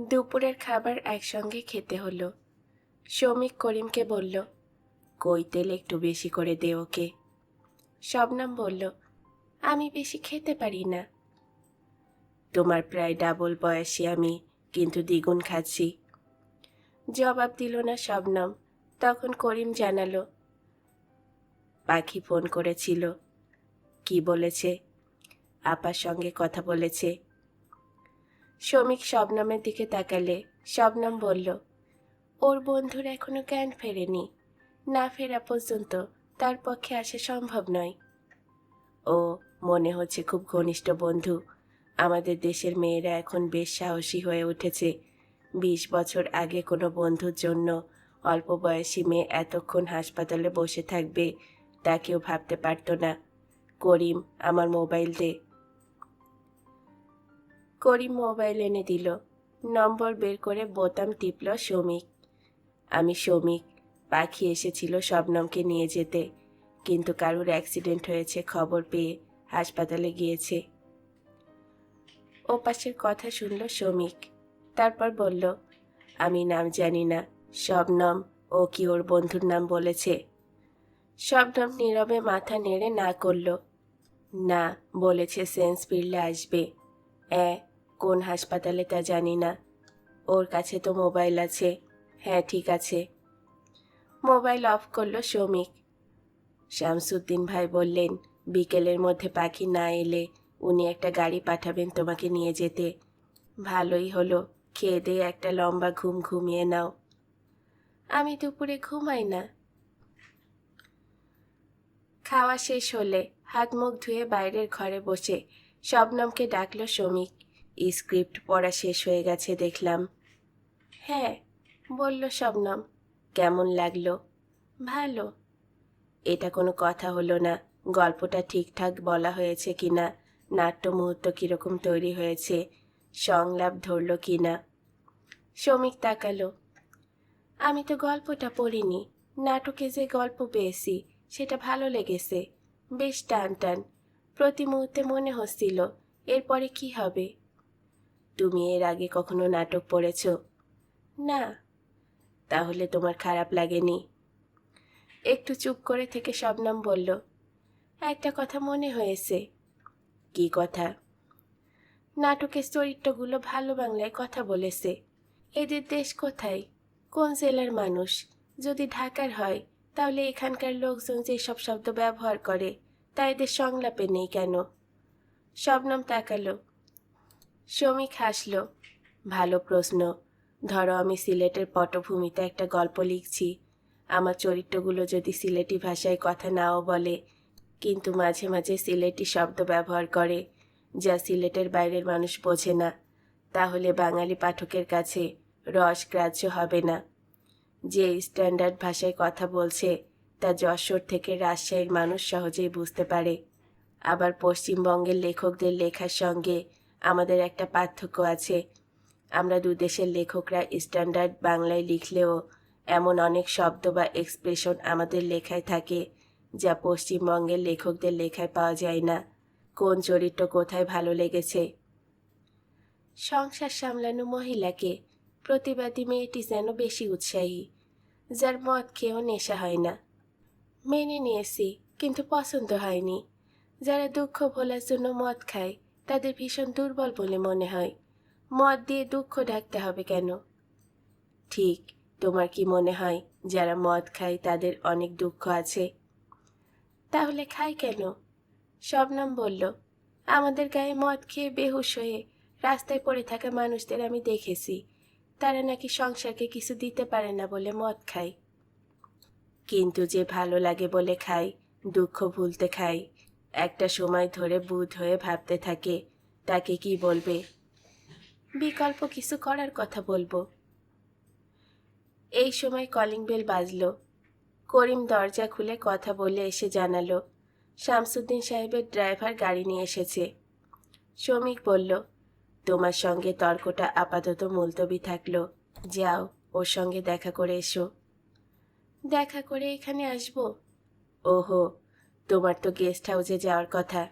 দুপুরের খাবার একসঙ্গে খেতে হলো। শ্রমিক করিমকে বলল, কই তেল একটু বেশি করে দে ওকে। শবনম বলল, আমি বেশি খেতে পারি না। তোমার প্রায় ডাবল বয়সী আমি, কিন্তু দ্বিগুণ খাচ্ছি। জবাব দিল না শবনম। তখন করিম জানালো, পাখি ফোন করেছিল। কি বলেছে? আপার সঙ্গে কথা বলেছে। শ্রমিক শবনমের দিকে তাকালে শবনম বলল, ওর বন্ধুর এখনও জ্ঞান ফেরেনি। না ফেরা পর্যন্ত তার পক্ষে আসা সম্ভব নয়। ও, মনে হচ্ছে খুব ঘনিষ্ঠ বন্ধু। আমাদের দেশের মেয়েরা এখন বেশ সাহসী হয়ে উঠেছে। বিশ বছর আগে কোনো বন্ধুর জন্য অল্প বয়সী মেয়ে এতক্ষণ হাসপাতালে বসে থাকবে তা কেউ ভাবতে পারতো না। করিম, আমার মোবাইল দে। করিম মোবাইল এনে দিল। নম্বর বের করে বোতাম টিপল শ্রমিক আমি শ্রমিক পাখি এসেছিল শবনমকে নিয়ে যেতে, কিন্তু কারুর অ্যাক্সিডেন্ট হয়েছে খবর পেয়ে হাসপাতালে গিয়েছে। ও পাশের কথা শুনল শ্রমিক তারপর বলল, আমি নাম জানি না, শবনম, ও কি ওর বন্ধুর নাম বলেছে? শবনম নীরবে মাথা নেড়ে না করল, না, বলেছে সেন্স ফিরলে আসবে। হ্যাঁ কোন হাসপাতালে তা জানি না। ওর কাছে তো মোবাইল আছে। হ্যাঁ ঠিক আছে। মোবাইল অফ করল শ্রমিক। শামসুদ্দিন ভাই বললেন, বিকেলের মধ্যে পাখি না এলে উনি একটা গাড়ি পাঠাবেন তোমাকে নিয়ে যেতে। ভালোই হলো। খেয়ে দিয়ে একটা লম্বা ঘুম ঘুমিয়ে নাও। আমি দুপুরে ঘুমাই না। খাওয়া শেষ হলে হাত মুখ ধুয়ে বাইরের ঘরে বসে শবনমকে ডাকলো শ্রমিক। স্ক্রিপ্ট পড়া শেষ হয়ে গেছে, দেখলাম। হ্যাঁ বলল শবনম। কেমন লাগল? ভালো। এটা কোনো কথা হলো না। গল্পটা ঠিকঠাক বলা হয়েছে কি না নাট্য মুহূর্ত কীরকম তৈরি হয়েছে? সংলাপ ধরল কি না শ্রমিক তাকালো। আমি তো গল্পটা পড়িনি। নাটকে যে গল্প পেয়েছি, সেটা ভালো লেগেছে। বেশ টান টান প্রতি মুহূর্তে মনে হচ্ছিল, এরপরে কি হবে? তুমি এর আগে কখনো নাটক পড়েছ? না। তাহলে তোমার খারাপ লাগেনি। একটু চুপ করে থেকে শবনম বলল, একটা কথা মনে হয়েছে। কি কথা? নাটকের চরিত্রগুলো ভালো বাংলায় কথা বলেছে। এদের দেশ কোথায়? কোন জেলার মানুষ? যদি ঢাকার হয়, তাহলে এখানকার লোকজন যেসব শব্দ ব্যবহার করে, তা এদের সংলাপে নেই কেন? শবনম তাকালো। শ্রমিক হাসল। ভালো প্রশ্ন। ধরো আমি সিলেটের পটভূমিতে একটা গল্প লিখছি। আমার চরিত্রগুলো যদি সিলেটি ভাষায় কথা নাও বলে, কিন্তু মাঝে মাঝে সিলেটি শব্দ ব্যবহার করে, যা সিলেটের বাইরের মানুষ বোঝে না, তাহলে বাঙালি পাঠকের কাছে রস গ্রাহ্য হবে না। যে স্ট্যান্ডার্ড ভাষায় কথা বলছে, তা যশোর থেকে রাজশাহীর মানুষ সহজেই বুঝতে পারে। আবার পশ্চিমবঙ্গের লেখকদের লেখার সঙ্গে আমাদের একটা পার্থক্য আছে। আমরা দুদেশের লেখকরা স্ট্যান্ডার্ড বাংলায় লিখলেও এমন অনেক শব্দ বা এক্সপ্রেশন আমাদের লেখায় থাকে, যা পশ্চিমবঙ্গের লেখকদের লেখায় পাওয়া যায় না। কোন চরিত্র কোথায় ভালো লেগেছে? সংসার সামলানো মহিলাকে প্রতিবাদী মেয়েটি যেন বেশি উৎসাহী, যার মদ খেয়েও নেশা হয় না। মেনে নিয়েছি, কিন্তু পছন্দ হয়নি। যারা দুঃখ ভোলার জন্য মদ খায় তাদের ভীষণ দুর্বল বলে মনে হয়। মদ দিয়ে দুঃখ ঢাকতে হবে কেন? ঠিক, তোমার কি মনে হয় যারা মদ খায় তাদের অনেক দুঃখ আছে? তাহলে খায় কেন? শবনম বলল, আমাদের গায়ে মদ খেয়ে বেহুশ হয়ে রাস্তায় পড়ে থাকা মানুষদের আমি দেখেছি। তারা নাকি সংসারকে কিছু দিতে পারে না বলে মদ খায়। কিন্তু যে ভালো লাগে বলে খায়, দুঃখ ভুলতে খায়। একটা সময় ধরে বুধ হয়ে ভাবতে থাকে, তাকে কি বলবে? বিকল্প কিছু করার কথা বলব। এই সময় কলিং বেল বাজলো। করিম দরজা খুলে কথা বলে এসে জানালো, শামসুদ্দিন সাহেবের ড্রাইভার গাড়ি নিয়ে এসেছে। শ্রমিক বলল, তোমার সঙ্গে তর্কটা আপাতত মুলতবি থাকল। যাও, ওর সঙ্গে দেখা করে এসো। দেখা করে এখানে আসব? ওহো তোমার তো গেস্ট হাউসে যাওয়ার কথা।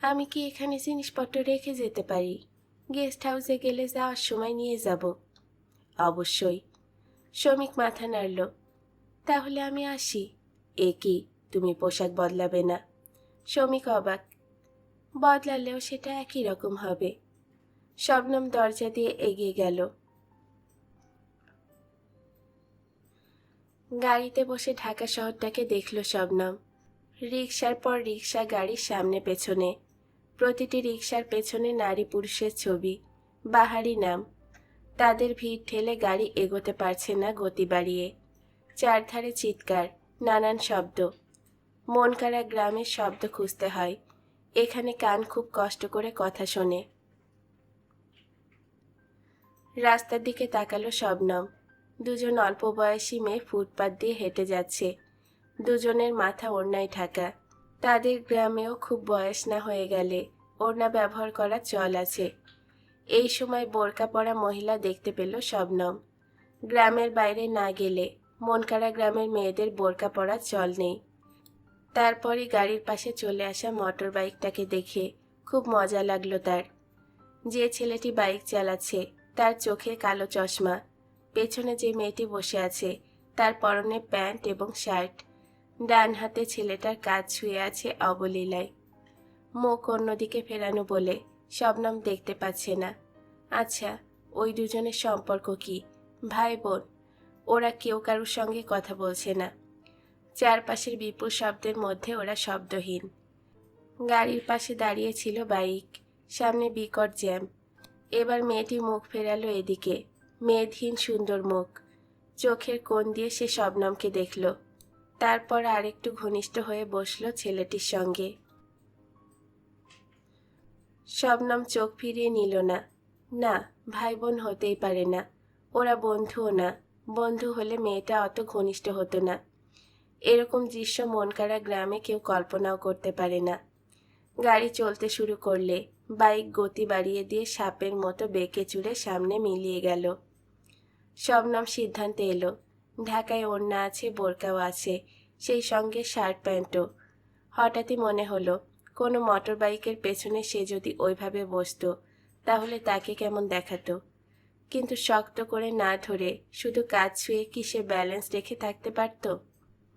আমি কি এখানে জিনিসপত্র রেখে যেতে পারি? গেস্ট হাউসে গেলে যাওয়ার সময় নিয়ে যাব। অবশ্যই। শ্রমিক মাথা নাড়ল। তাহলে আমি আসি। এ কি, তুমি পোশাক বদলাবে না? শ্রমিক অবাক। বদলালেও সেটা একই রকম হবে। শবনম দরজা দিয়ে এগিয়ে গেল। গাড়িতে বসে ঢাকা শহরটাকে দেখল শবনম। রিক্সার পর রিক্সা গাড়ির সামনে পেছনে। প্রতিটি রিক্সার পেছনে নারী পুরুষের ছবি, বাহারি নাম। তাদের ভিড় ঠেলে গাড়ি এগোতে পারছে না গতি বাড়িয়ে। চারধারে চিৎকার, নানান শব্দ। মন কারা গ্রামের শব্দ খুঁজতে হয়। এখানে কান খুব কষ্ট করে কথা শোনে। রাস্তার দিকে তাকালো শবনম। দুজন অল্প বয়সী মেয়ে ফুটপাত দিয়ে হেঁটে যাচ্ছে। দুজনের মাথা ওড়নায় ঢাকা। তাদের গ্রামেও খুব বয়স না হয়ে গেলে ওড়না ব্যবহার করার চল আছে। এই সময় বোরকা পরা মহিলা দেখতে পেল শবনম। গ্রামের বাইরে না গেলে মনকারা গ্রামের মেয়েদের বোরকা পরার চল নেই। তারপরই গাড়ির পাশে চলে আসা মোটর বাইকটাকে দেখে খুব মজা লাগল তার। যে ছেলেটি বাইক চালাচ্ছে, তার চোখে কালো চশমা। পেছনে যে মেয়েটি বসে আছে, তার পরনে প্যান্ট এবং শার্ট। ডান হাতে ছেলেটার কাজ ছুঁয়ে আছে অবলীলায়। মুখ অন্যদিকে ফেরানো বলে শবনম দেখতে পাচ্ছে না। আচ্ছা ওই দুজনের সম্পর্ক কি? ভাই বোন, ওরা কেউ কারোর সঙ্গে কথা বলছে না। চারপাশের বিপুল শব্দের মধ্যে ওরা শব্দহীন। গাড়ির পাশে দাঁড়িয়ে ছিল বাইক, সামনে বিকট জ্যাম। এবার মেয়েটি মুখ ফেরালো এদিকে মেদহীন সুন্দর মুখ। চোখের কোণ দিয়ে সে শবনমকে দেখল। তারপর আরেকটু ঘনিষ্ঠ হয়ে বসল ছেলেটির সঙ্গে। শবনম চোখ ফিরিয়ে নিল না। না ভাই বোন হতেই পারে না। ওরা বন্ধুও না। বন্ধু হলে মেয়েটা অত ঘনিষ্ঠ হতো না। এরকম দৃশ্য মনকারা গ্রামে কেউ কল্পনাও করতে পারে না। গাড়ি চলতে শুরু করলে বাইক গতি বাড়িয়ে দিয়ে সাপের মতো বেঁকে চুড়ে সামনে মিলিয়ে গেল। শবনম সিদ্ধান্তে এলো ঢাকায় ওড়না আছে, বোরকাও আছে, সেই সঙ্গে শার্ট প্যান্টও। হঠাৎই মনে হলো, কোনো মোটর বাইকের পেছনে সে যদি ওইভাবে বসতো, তাহলে তাকে কেমন দেখাতো। কিন্তু শক্ত করে না ধরে শুধু কাজ ছুঁয়ে কি সে ব্যালেন্স রেখে থাকতে পারত?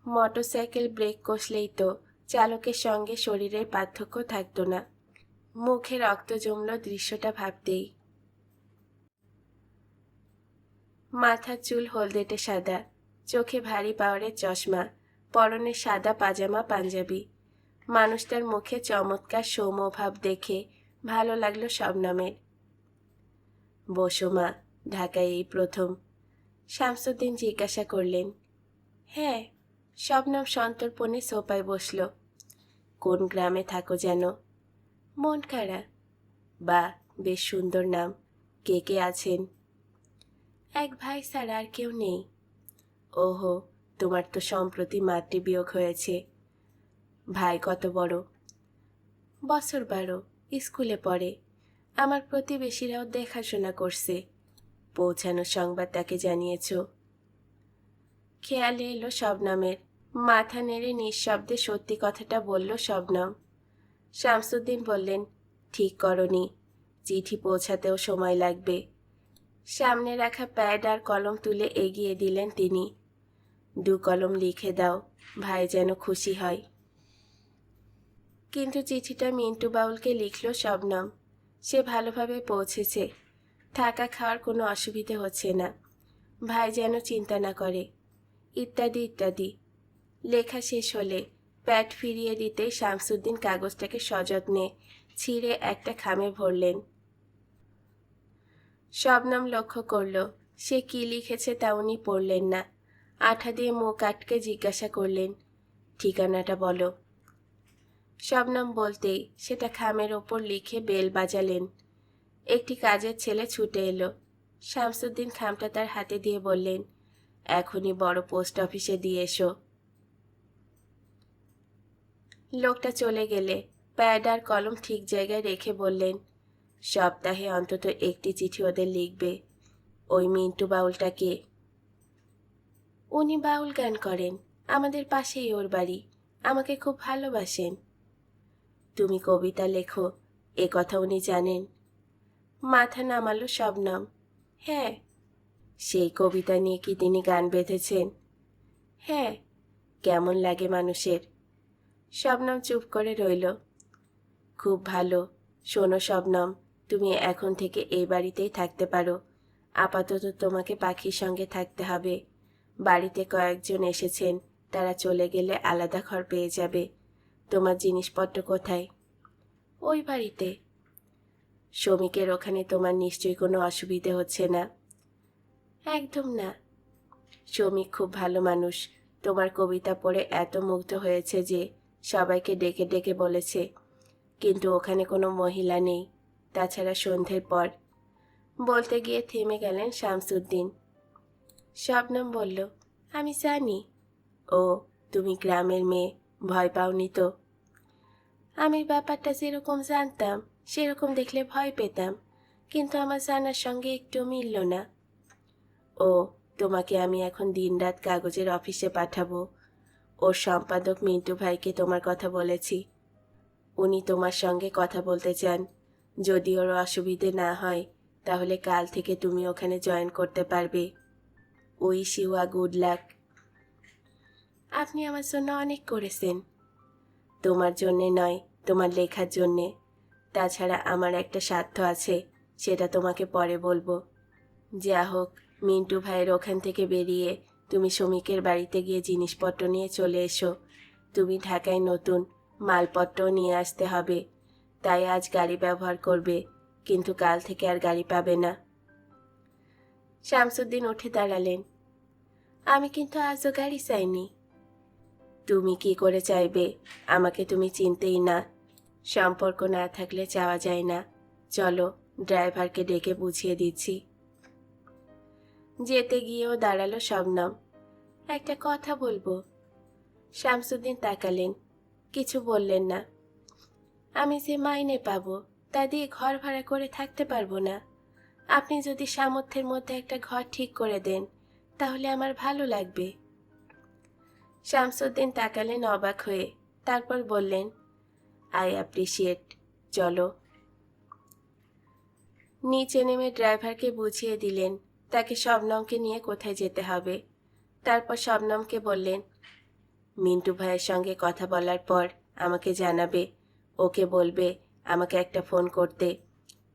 মোটরসাইকেল ব্রেক কষলেই তো চালকের সঙ্গে শরীরের পার্থক্য থাকতো না। মুখে রক্ত জমল দৃশ্যটা ভাবতেই। মাথার চুল হলদেটে সাদা, চোখে ভারী পাওয়ারের চশমা, পরনে সাদা পাজামা পাঞ্জাবি। মানুষটার মুখে চমৎকার সৌম্যভাব দেখে ভালো লাগল শবনমের বসো মা, ঢাকায় এই প্রথম। শামসুদ্দিন জিজ্ঞাসা করলেন হ্যাঁ শবনম সন্তর্পণে সোপায় বসল। কোন গ্রামে থাকো যেন? মন খারা বা বেশ সুন্দর নাম। কে কে আছেন? এক ভাই ছাড়া আর কেউ নেই। ওহো, তোমার তো সম্প্রতি মাতৃবিয়োগ হয়েছে। ভাই কত বড়? বছর বারো, স্কুলে পড়ে। আমার প্রতিবেশীরাও দেখাশোনা করছে। পৌঁছানো সংবাদ তাকে জানিয়েছ। খেয়ালে এলো শবনমের। মাথা নেড়ে নিঃশব্দে সত্যি কথাটা বলল শবনম। শামসুদ্দিন বললেন, ঠিক করনি। চিঠি পৌঁছাতেও সময় লাগবে। সামনে রাখা প্যাড আর কলম তুলে এগিয়ে দিলেন তিনি। দু কলম লিখে দাও, ভাই যেন খুশি হয়। কিন্তু চিঠিটা মিন্টু বাউলকে লিখল শবনম। সে ভালোভাবে পৌঁছেছে। থাকা খাওয়ার কোনো অসুবিধে হচ্ছে না। ভাই যেন চিন্তা না করে। ইত্যাদি ইত্যাদি। লেখা শেষ হলে প্যাট ফিরিয়ে দিতেই শামসুদ্দিন কাগজটাকে সযত্নে ছিঁড়ে একটা খামে ভরলেন। শবনম লক্ষ্য করল, সে কি লিখেছে তা উনি পড়লেন না। আঠা দিয়ে মুখ আটকে জিজ্ঞাসা করলেন, ঠিকানাটা বলো। শবনম বলতেই সেটা খামের ওপর লিখে বেল বাজালেন। একটি কাজের ছেলে ছুটে এলো। শামসুদ্দিন খামটা তার হাতে দিয়ে বললেন, এখনই বড় পোস্ট অফিসে দিয়ে এসো। লোকটা চলে গেলে, প্যাড আর কলম ঠিক জায়গায় রেখে বললেন সপ্তাহে অন্তত একটি চিঠি ওদের লিখবে। ওই মিন্টু বাউলটাকে। উনি বাউল গান করেন। আমাদের পাশেই ওর বাড়ি। আমাকে খুব ভালোবাসেন। তুমি কবিতা লেখো, এ কথা উনি জানেন। মাথা নামালো শবনম হ্যাঁ সেই কবিতা নিয়ে কি তিনি গান বেঁধেছেন? হ্যাঁ কেমন লাগে মানুষের। শবনম চুপ করে রইল। খুব ভালো, শোনো শবনম তুমি এখন থেকে এই বাড়িতেই থাকতে পারো। আপাতত তোমাকে পাখির সঙ্গে থাকতে হবে। বাড়িতে কয়েকজন এসেছেন, তারা চলে গেলে আলাদা ঘর পেয়ে যাবে। তোমার জিনিসপত্র কোথায়? ওই বাড়িতে। শ্রমিকের ওখানে তোমার নিশ্চয়ই কোনো অসুবিধে হচ্ছে না। একদম না। শ্রমিক খুব ভালো মানুষ। তোমার কবিতা পড়ে এত মুগ্ধ হয়েছে যে সবাইকে ডেকে ডেকে বলেছে, কিন্তু ওখানে কোনো মহিলা নেই। তাছাড়া সন্ধ্যের পর। বলতে গিয়ে থেমে গেলেন শামসুদ্দিন। শবনম বলল, আমি জানি। ও, তুমি গ্রামের মেয়ে, ভয় পাওনি তো? আমি ব্যাপারটা যেরকম জানতাম, সেরকম দেখলে ভয় পেতাম, কিন্তু আমার জানার সঙ্গে একটু মিলল না। ও, তোমাকে আমি এখন দিনরাত কাগজের অফিসে পাঠাবো। ওর সম্পাদক মিন্টু ভাইকে তোমার কথা বলেছি। উনি তোমার সঙ্গে কথা বলতে চান। যদি ওর অসুবিধে না হয়, তাহলে কাল থেকে তুমি ওখানে জয়েন করতে পারবে। উই শিওয়া গুড লাক আপনি আমার জন্য অনেক করেছেন। তোমার জন্যে নয়, তোমার লেখার জন্যে। তাছাড়া আমার একটা স্বার্থ আছে, সেটা তোমাকে পরে বলব। যা হোক, মিন্টু ভাইয়ের ওখান থেকে বেরিয়ে তুমি শ্রমিকের বাড়িতে গিয়ে জিনিসপত্র নিয়ে চলে এসো। তুমি ঢাকায় নতুন মালপত্রও নিয়ে আসতে হবে। তাই আজ গাড়ি ব্যবহার করবে, কিন্তু কাল থেকে আর গাড়ি পাবে না। শামসুদ্দিন উঠে দাঁড়ালেন। আমি কিন্তু আজও গাড়ি চাইনি। তুমি কি করে চাইবে? আমাকে তুমি চিনতেই না। সম্পর্ক না থাকলে চাওয়া যায় না। চলো, ড্রাইভারকে ডেকে বুঝিয়ে দিচ্ছি। যেতে গিয়েও দাঁড়াল শবনম। একটা কথা বলব। শামসুদ্দিন তাকালেন। কিছু বললেন না। আমি যে মাইনে পাবো, তা দিয়ে ঘর ভাড়া করে থাকতে পারব না। আপনি যদি সামর্থ্যের মধ্যে একটা ঘর ঠিক করে দেন, তাহলে আমার ভালো লাগবে। শামসুদ্দিন তাকালেন অবাক হয়ে, তারপর বললেন, আই অ্যাপ্রিসিয়েট, চলো। নিচে নেমে ড্রাইভারকে বুঝিয়ে দিলেন, তাকে শবনমকে নিয়ে কোথায় যেতে হবে? তারপর শবনমকে বললেন, মিন্টু ভাইয়ের সঙ্গে কথা বলার পর আমাকে জানাবে ওকে বলবে আমাকে একটা ফোন করতে।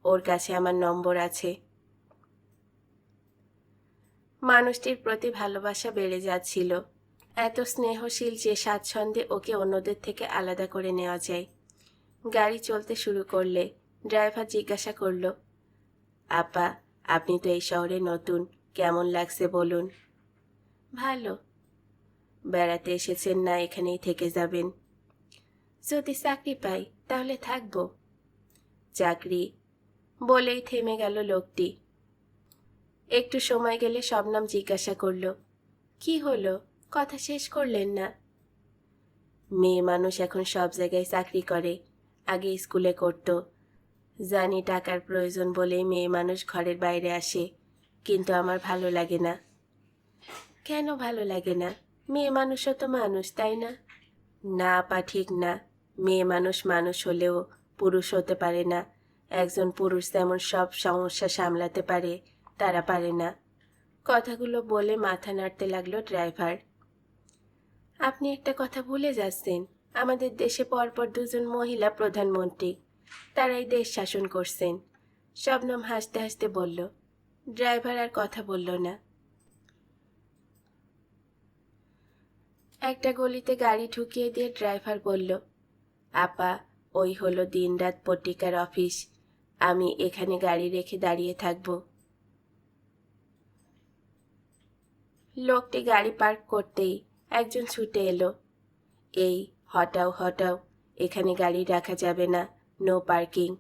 ওর কাছে আমার নম্বর আছে। মানুষটির প্রতি ভালোবাসা বেড়ে যাচ্ছিল। এত স্নেহশীল যে স্বাচ্ছন্দ্যে ওকে অন্যদের থেকে আলাদা করে নেওয়া যায়। গাড়ি চলতে শুরু করলে ড্রাইভার জিজ্ঞাসা করল, আপা, আপনি তো এই শহরে নতুন, কেমন লাগছে বলুন? ভালো। বেড়াতে এসেছেন না, এখানেই থেকে যাবেন। যদি চাকরি পাই তাহলে থাকব। চাকরি বলেই থেমে গেল লোকটি। একটু সময় গেলে শবনম জিজ্ঞাসা করল, কি হলো? কথা শেষ করলেন না? মেয়ে মানুষ এখন সব জায়গায় চাকরি করে, আগে স্কুলে করত। জানি টাকার প্রয়োজন বলে মেয়ে মানুষ ঘরের বাইরে আসে, কিন্তু আমার ভালো লাগে না। কেন ভালো লাগে না? মেয়ে মানুষও তো মানুষ, তাই না? না পা ঠিক না। মেয়ে মানুষ মানুষ হলেও পুরুষ হতে পারে না। একজন পুরুষ যেমন সব সমস্যা সামলাতে পারে, তারা পারে না। কথাগুলো বলে মাথা নাড়তে লাগল ড্রাইভার। আপনি একটা কথা ভুলে যাচ্ছেন। আমাদের দেশে পরপর দুজন মহিলা প্রধানমন্ত্রী। তারাই দেশ শাসন করছেন। শবনম হাসতে হাসতে বলল, ড্রাইভার আর কথা বলল না। একটা গলিতে গাড়ি ঢুকিয়ে দিয়ে ড্রাইভার বলল আপা, ওই হলো দিনরাত পত্রিকার অফিস। আমি এখানে গাড়ি রেখে দাঁড়িয়ে থাকব। লোকটি গাড়ি পার্ক করতেই একজন ছুটে এলো। এই, হটাও হটাও, এখানে গাড়ি রাখা যাবে না, নো পার্কিং।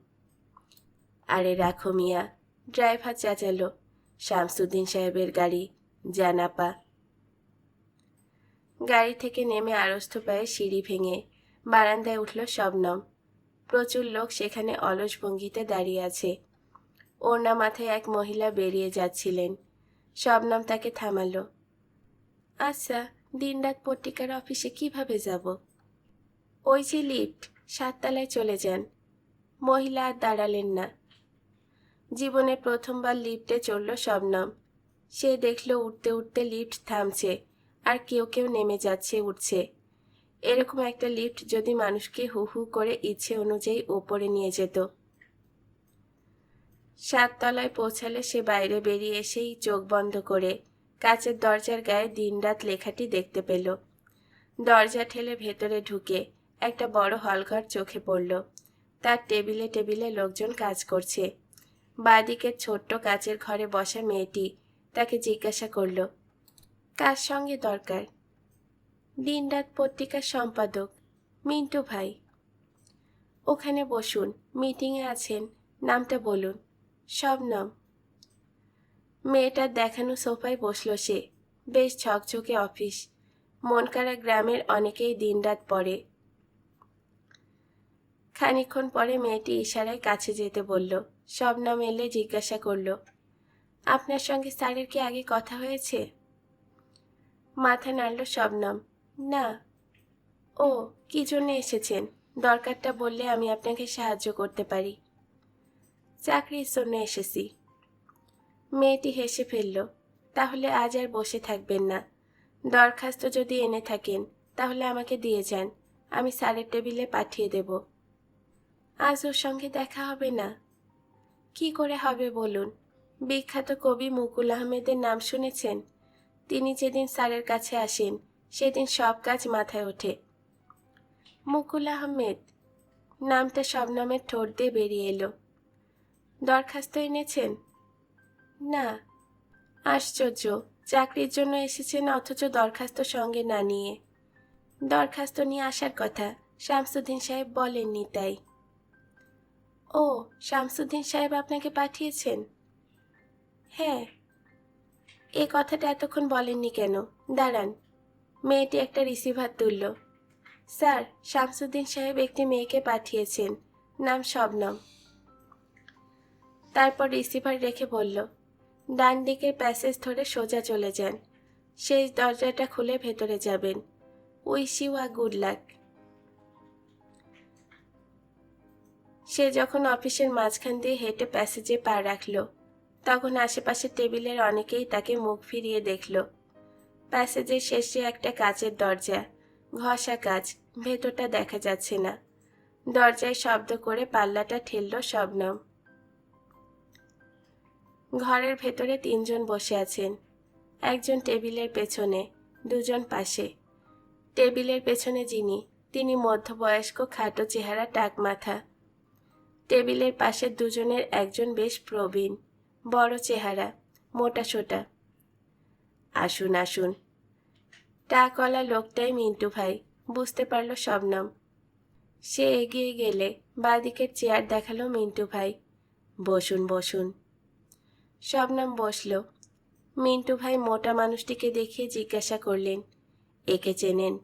আরে রাখো মিয়া, ড্রাইভার চেঁচালো, শামসুদ্দিন সাহেবের গাড়ি জানাপা গাড়ি থেকে নেমে আড়স্ত পায়ে সিঁড়ি ভেঙে বারান্দায় উঠল শবনম। প্রচুর লোক সেখানে অলস ভঙ্গিতে দাঁড়িয়ে আছে। ওড়না মাথায় এক মহিলা বেরিয়ে যাচ্ছিলেন। শবনম তাকে থামালো। আচ্ছা দিনরাত পত্রিকার অফিসে কীভাবে যাব? ওই যে লিফট, সাততলায় চলে যান। মহিলা আর দাঁড়ালেন না। জীবনে প্রথমবার লিফটে চড়ল শবনম। সে দেখল উঠতে উঠতে লিফট থামছে, আর কেউ কেউ নেমে যাচ্ছে, উঠছে। এরকম একটা লিফট যদি মানুষকে হু হু করে ইচ্ছে অনুযায়ী ওপরে নিয়ে যেত। সাততলায় পৌঁছালে সে বাইরে বেরিয়ে এসেই চোখ বন্ধ করে কাচের দরজার গায়ে দিনরাত লেখাটি দেখতে পেল। দরজা ঠেলে ভেতরে ঢুকে একটা বড় হলঘর চোখে পড়ল। তার টেবিলে টেবিলে লোকজন কাজ করছে। বাঁদিকের ছোট্ট কাচের ঘরে বসা মেয়েটি তাকে জিজ্ঞাসা করল, কার সঙ্গে দরকার? দিনরাত পত্রিকার সম্পাদক, মিন্টু ভাই। ওখানে বসুন, মিটিংয়ে আছেন, নামটা বলুন, সব নাম। মেয়েটার দেখানো সোফায় বসল সে, বেশ ঝকঝকে অফিস, মনকারা গ্রামের অনেকেই দিনরাত পড়ে। খানিকক্ষণ পরে মেয়েটি ইশারায় কাছে যেতে বলল, সব নাম এলে জিজ্ঞাসা করল, আপনার সঙ্গে স্যারের কি আগে কথা হয়েছে? মাথা নাড়ল শবনম না। ও, কি জন্য এসেছেন? দরকারটা বললে আমি আপনাকে সাহায্য করতে পারি। চাকরির জন্য এসেছি। মেয়েটি হেসে ফেলল, তাহলে আজ আর বসে থাকবেন না। দরখাস্ত যদি এনে থাকেন, তাহলে আমাকে দিয়ে যান। আমি স্যারের টেবিলে পাঠিয়ে দেব। আজ ওর সঙ্গে দেখা হবে না। কি করে হবে বলুন? বিখ্যাত কবি মুকুল আহমেদের নাম শুনেছেন? তিনি যেদিন স্যারের কাছে আসেন সেদিন সব কাজ মাথায় ওঠে। মুকুল আহমেদ নামটা শবনমের ঠোঁট দিয়ে বেরিয়ে এলো। দরখাস্ত এনেছেন? না। আশ্চর্য, চাকরির জন্য এসেছেন অথচ দরখাস্ত সঙ্গে না নিয়ে। দরখাস্ত নিয়ে আসার কথা শামসুদ্দিন সাহেব বলেননি তাই। ও, শামসুদ্দিন সাহেব আপনাকে পাঠিয়েছেন? হ্যাঁ। এ কথাটা এতক্ষণ বলেননি কেন? দাঁড়ান। মেয়েটি একটা রিসিভার তুলল। স্যার, শামসুদ্দিন সাহেব একটি মেয়েকে পাঠিয়েছেন। নাম শবনম। তারপর রিসিভার রেখে বলল, ডান দিকের প্যাসেজ ধরে সোজা চলে যান। শেষ দরজাটা খুলে ভেতরে যাবেন। Wish you a good luck. সে যখন অফিসের মাঝখান দিয়ে হেঁটে প্যাসেজে পা রাখল, তখন আশেপাশের টেবিলের অনেকেই তাকে মুখ ফিরিয়ে দেখল। প্যাসেজের শেষে একটা কাচের দরজা, ঘষা কাচ ভেতরটা দেখা যাচ্ছে না। দরজায় শব্দ করে পাল্লাটা ঠেলল শবনম। ঘরের ভেতরে তিনজন বসে আছেন। একজন টেবিলের পেছনে, দুজন পাশে। টেবিলের পেছনে যিনি, তিনি মধ্যবয়স্ক খাটো চেহারা টাক মাথা। টেবিলের পাশে দুজনের একজন বেশ প্রবীণ, বড় চেহারা, মোটা সোটা। আসুন আসুন টাকওয়ালা লোকটাই মিন্টু ভাই। বুঝতে পারল শবনম সে এগিয়ে গেলে বাঁদিকের চেয়ার দেখাল মিন্টু ভাই। বসুন বসুন। শবনম বসল। মিন্টু ভাই মোটা মানুষটিকে দেখিয়ে জিজ্ঞাসা করলেন, একে চেনেন?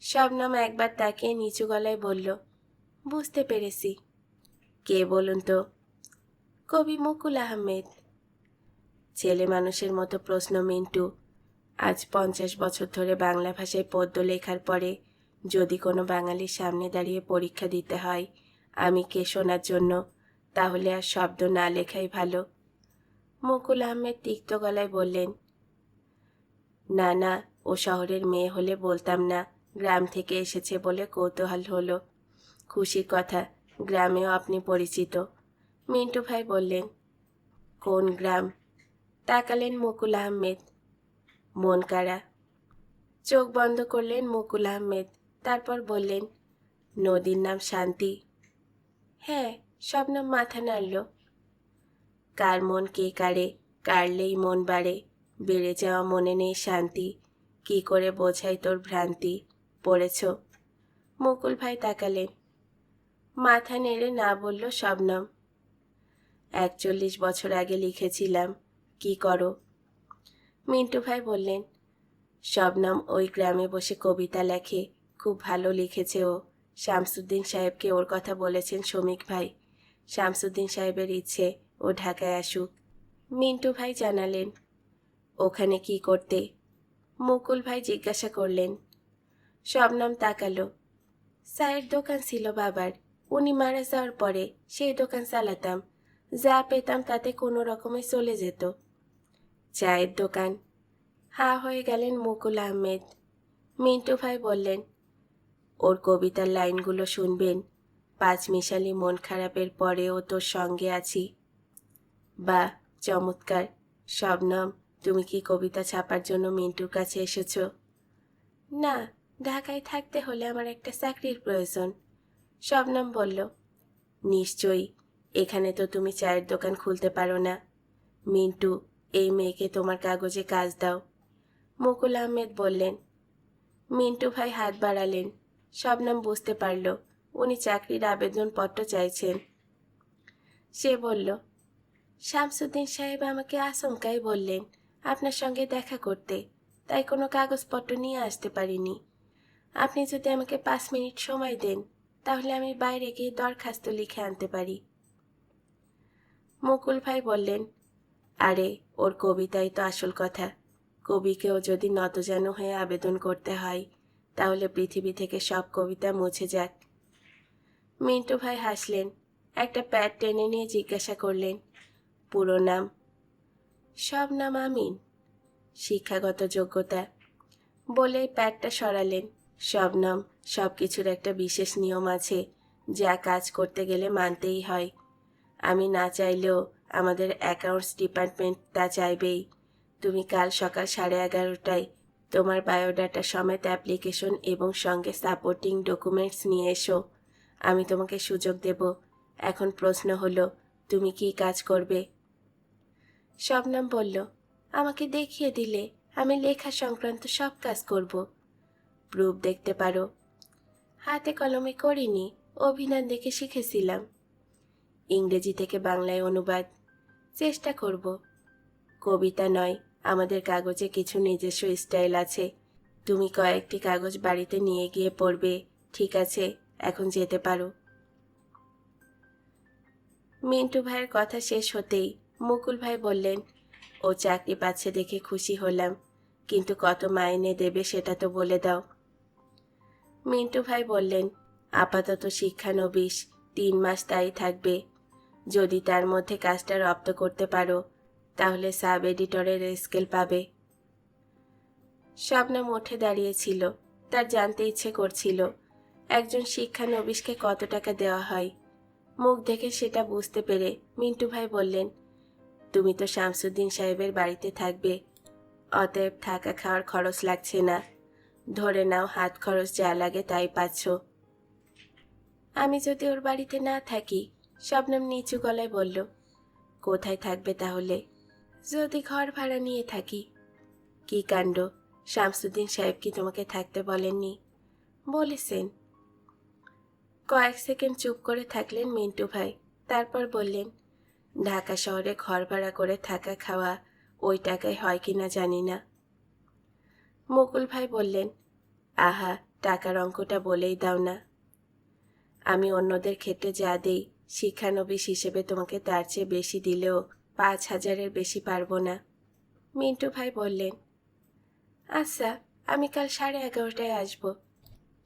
শবনম একবার তাকে নিচু গলায় বলল, বুঝতে পেরেছি। কে বলুন তো? কবি মুকুল আহমেদ। ছেলে মানুষের মতো প্রশ্ন, মিন্টু। আজ পঞ্চাশ বছর ধরে বাংলা ভাষায় পদ্য লেখার পরে যদি কোনো বাঙালির সামনে দাঁড়িয়ে পরীক্ষা দিতে হয়, আমি কে শোনার জন্য? তাহলে আর শব্দ না লেখাই ভালো। মুকুল আহমেদ তিক্ত গলায় বললেন, না না, ও শহরের মেয়ে হলে বলতাম না, গ্রাম থেকে এসেছে বলে কৌতূহল হলো। খুশির কথা, গ্রামেও আপনি পরিচিত। মিন্টু ভাই বললেন, কোন গ্রাম? তাকালেন মুকুল আহমেদ। মন কারা চোখ বন্ধ করলেন মুকুল আহমেদ। তারপর বললেন, নদীর নাম শান্তি। হ্যাঁ সব নাম মাথা নাড়ল। কার মন কে কারে কারলেই মন বাড়ে? বেড়ে যাওয়া মনে নেই শান্তি। কি করে বোঝাই তোর ভ্রান্তি? পড়েছ? মুকুল ভাই তাকালেন। মাথা নেড়ে না বলল শবনম একচল্লিশ বছর আগে লিখেছিলাম। কি করো? মিন্টু ভাই বললেন শবনম ওই গ্রামে বসে কবিতা লেখে, খুব ভালো লিখেছে ও। শামসুদ্দিন সাহেবকে ওর কথা বলেছেন শ্রমিক ভাই। শামসুদ্দিন সাহেবের ইচ্ছে ও ঢাকায় আসুক। মিন্টু ভাই জানালেন, ওখানে কি করতে? মুকুল ভাই জিজ্ঞাসা করলেন শবনম তাকালো। চায়ের দোকান ছিল বাবার, উনি মারা যাওয়ার পরে সেই দোকান চালাতাম। যা পেতাম তাতে কোনো রকমে চলে যেত। চায়ের দোকান। হা হয়ে গেলেন মুকুল আহমেদ। মিন্টু ভাই বললেন, ওর কবিতার লাইনগুলো শুনবেন। পাঁচ মিশালি মন খারাপের পরেও তোর সঙ্গে আছি। বা, চমৎকার। শবনম তুমি কি কবিতা ছাপার জন্য মিন্টুর কাছে এসেছ? না, ঢাকায় থাকতে হলে আমার একটা চাকরির প্রয়োজন। শবনম বলল, নিশ্চয়ই। এখানে তো তুমি চায়ের দোকান খুলতে পারো না। মিন্টু এই মেয়েকে তোমার কাগজে কাজ দাও। মুকুল আহমেদ বললেন, মিন্টু ভাই হাত বাড়ালেন। শবনম বুঝতে পারল, উনি চাকরির আবেদনপত্র চাইছেন। সে বলল, শামসুদ্দিন সাহেব আমাকে আচমকাই বললেন আপনার সঙ্গে দেখা করতে, তাই কোনো কাগজপত্র নিয়ে আসতে পারিনি। আপনি যদি আমাকে পাঁচ মিনিট সময় দেন, তাহলে আমি বাইরে গিয়ে দরখাস্ত লিখে আনতে পারি। মুকুল ভাই বললেন আরে, ওর কবিতাই তো আসল কথা। কবিকেও যদি নতজানু হয়ে আবেদন করতে হয়, তাহলে পৃথিবী থেকে সব কবিতা মুছে যাক। মিন্টু ভাই হাসলেন, একটা প্যাড টেনে নিয়ে জিজ্ঞাসা করলেন, পুরো নাম? সব নাম আমিন। শিক্ষাগত যোগ্যতা? বলে প্যাডটা সরালেন, সব নাম, সব কিছুর একটা বিশেষ নিয়ম আছে, যা কাজ করতে গেলে মানতেই হয়। আমি না চাইলেও আমাদের অ্যাকাউন্টস ডিপার্টমেন্ট তা চাইবেই। তুমি কাল সকাল সাড়ে এগারোটায় তোমার বায়োডাটা সমেত অ্যাপ্লিকেশন এবং সঙ্গে সাপোর্টিং ডকুমেন্টস নিয়ে এসো। আমি তোমাকে সুযোগ দেব। এখন প্রশ্ন হলো, তুমি কি কাজ করবে? শবনম বলল, আমাকে দেখিয়ে দিলে আমি লেখা সংক্রান্ত সব কাজ করব। প্রুফ দেখতে পারো। হাতে কলমে করিনি, অভিনয় দেখে শিখেছিলাম। ইংরেজি থেকে বাংলায় অনুবাদ। চেষ্টা করব। কবিতা নয়, আমাদের কাগজে কিছু নিজস্ব স্টাইল আছে। তুমি কয়েকটি কাগজ বাড়িতে নিয়ে গিয়ে পড়বে, ঠিক আছে, এখন যেতে পারো। মিন্টু ভাইয়ের কথা শেষ হতেই মুকুল ভাই বললেন, ও চাকরি পাচ্ছে দেখে খুশি হলাম, কিন্তু কত মাইনে দেবে সেটা তো বলে দাও। মিন্টু ভাই বললেন, আপাতত শিক্ষানবিশ, তিন মাস তাই থাকবে। যদি তার মধ্যে কাজটা রপ্ত করতে পারো, তাহলে সাব এডিটরের স্কেল পাবে। শবনম উঠে দাঁড়িয়েছিল, তার জানতে ইচ্ছে করছিল, একজন শিক্ষানবিশকে কত টাকা দেওয়া হয়। মুখ দেখে সেটা বুঝতে পেরে মিন্টু ভাই বললেন, তুমি তো শামসুদ্দিন সাহেবের বাড়িতে থাকবে, অতএব থাকা খাওয়ার খরচ লাগছে না। ধরে নাও হাত খরচ যা লাগে তাই পাচ্ছ। আমি যদি ওর বাড়িতে না থাকি শবনম নিচু গলায় বলল, কোথায় থাকবে তাহলে? যদি ঘর ভাড়া নিয়ে থাকি। কি কাণ্ড? শামসুদ্দিন সাহেব কি তোমাকে থাকতে বলেননি? বলেছেন। কয়েক সেকেন্ড চুপ করে থাকলেন মিন্টু ভাই, তারপর বললেন, ঢাকা শহরে ঘর ভাড়া করে থাকা খাওয়া ওই টাকায় হয় কি না জানি না। মুকুল ভাই বললেন, আহা, টাকার অঙ্কটা বলেই দাও না। আমি অন্যদের ক্ষেত্রে যা দেই শিক্ষানবিশ হিসেবে তোমাকে তার চেয়ে বেশি দিলেও পাঁচ হাজারের বেশি পারব না। মিন্টু ভাই বললেন আচ্ছা আমি কাল সাড়ে এগারোটায় আসব।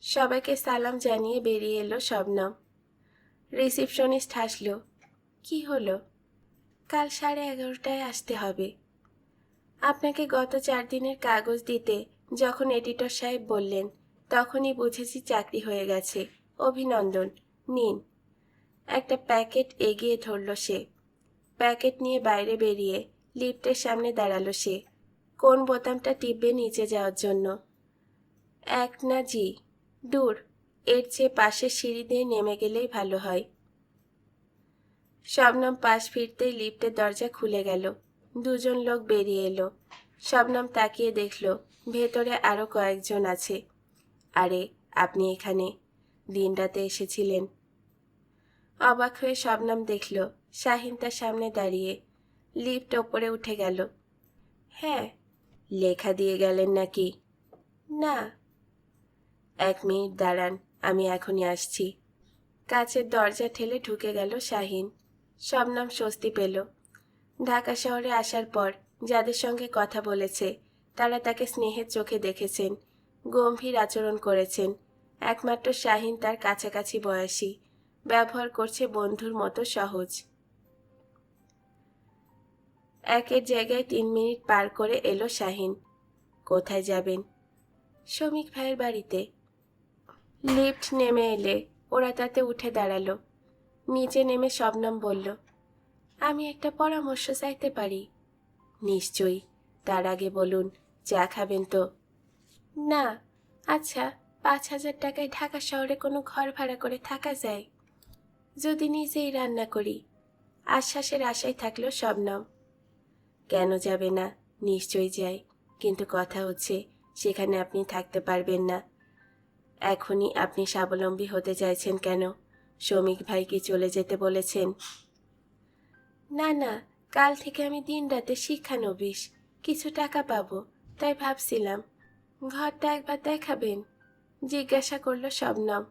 সবাইকে সালাম জানিয়ে বেরিয়ে এলো শবনম। রিসিপশনিস্ট হাসলো, কি হলো? কাল সাড়ে এগারোটায় আসতে হবে। আপনাকে গত চার দিনের কাগজ দিতে যখন এডিটর সাহেব বললেন, তখনই বুঝেছি চাকরি হয়ে গেছে। অভিনন্দন, নিন। একটা প্যাকেট এগিয়ে ধরল সে। প্যাকেট নিয়ে বাইরে বেরিয়ে লিফটের সামনে দাঁড়াল সে। কোন বোতামটা টিপবে নিচে যাওয়ার জন্য? এক না জি। দূর, এর চেয়ে পাশের সিঁড়ি দিয়ে নেমে গেলেই ভালো হয়। শবনম পাশ ফিরতেই লিফটের দরজা খুলে গেল। দুজন লোক বেরিয়ে এলো। শবনম তাকিয়ে দেখল, ভেতরে আরও কয়েকজন আছে। আরে, আপনি এখানে? দিনরাতে এসেছিলেন। অবাক হয়ে শবনম দেখল, শাহিন তার সামনে দাঁড়িয়ে লিফট ওপরে উঠে গেল। হ্যাঁ লেখা দিয়ে গেলেন নাকি? না। এক মিনিট দাঁড়ান, আমি এখনই আসছি। কাছের দরজা ঠেলে ঢুকে গেল শাহিন। শবনম স্বস্তি পেল। ঢাকা শহরে আসার পর যাদের সঙ্গে কথা বলেছে, তারা তাকে স্নেহের চোখে দেখেছেন, গম্ভীর আচরণ করেছেন। একমাত্র শাহিন তার কাছাকাছি বয়সী। ব্যবহার করছে বন্ধুর মতো সহজ। একের জায়গায় তিন মিনিট পার করে এলো শাহিন। কোথায় যাবেন? শ্রমিক ভাইয়ের বাড়িতে। লিফট নেমে এলে ওরা তাতে উঠে দাঁড়াল। নিচে নেমে শবনম বলল, আমি একটা পরামর্শ চাইতে পারি। নিশ্চয়ই, তার আগে বলুন, চা খাবেন তো? না আচ্ছা পাঁচ হাজার টাকায় ঢাকা শহরে কোনো ঘর ভাড়া করে থাকা যায়। যদি নিজেই রান্না করি, আশ্বাসের আশায় থাকল শবনম কেন যাবে না? নিশ্চয়ই যাই। কিন্তু কথা হচ্ছে, সেখানে আপনি থাকতে পারবেন না। এখনই আপনি স্বাবলম্বী হতে চাইছেন কেন? শ্রমিক ভাইকে চলে যেতে বলেছেন? না না, কাল থেকে আমি দিন রাতে শিক্ষানবিশ। কিছু টাকা পাবো, তাই ভাবছিলাম। ঘরটা একবার দেখাবেন। জিজ্ঞাসা করল শবনম